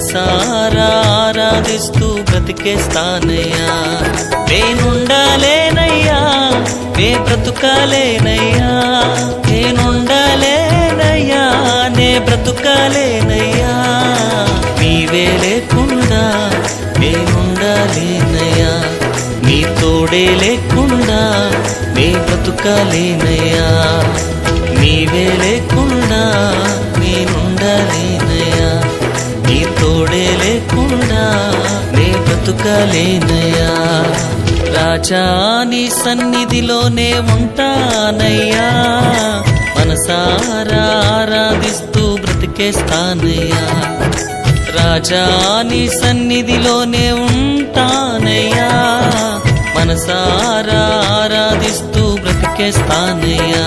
మనసారా ఆరాధిస్తూ బ్రతికేస్తానయ్యా నేనుండాలేనయ్యా నే బ్రతుకాలేనయ్యా. నేనుండాలేనయ్యా నే బ్రతుకాలేనయ్యా. నీవే లేకుండా నేనుండాలేనయ్యా నీ తోడే లేకుండా నే బ్రతుకాలేనయ్యా నీవే లేకుండా నేనుండాలేనయ్యా తోడే లేకుండా నే బతుకలేనయ్యా రాజా నీ సన్నిధిలోనే ఉంటానయ్యా. మనసారా ఆరాధిస్తూ బ్రతికేస్తానయ్యా. రాజా నీ సన్నిధిలోనే ఉంటానయ్యా. మనసారా ఆరాధిస్తూ బ్రతికేస్తానయ్యా.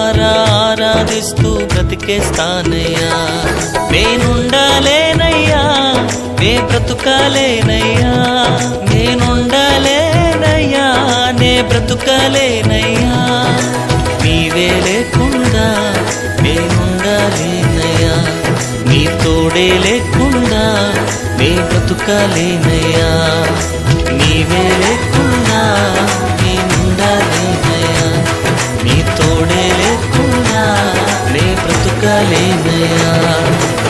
సాధిస్తూ బ్రతికేస్తానయ్యా. నేనుండాలేనయ్యా నే బ్రతుకాలేనయ్యా. నేనుండాలేనయ్యా నే బ్రతుకాలేనయ్యా. నీవే లేకుండా నేనుండాలేనయ్యా. నీ తోడే లేకుండా నే బ్రతుకాలేనయ్యా. నీవే లేకుండా जाने दिया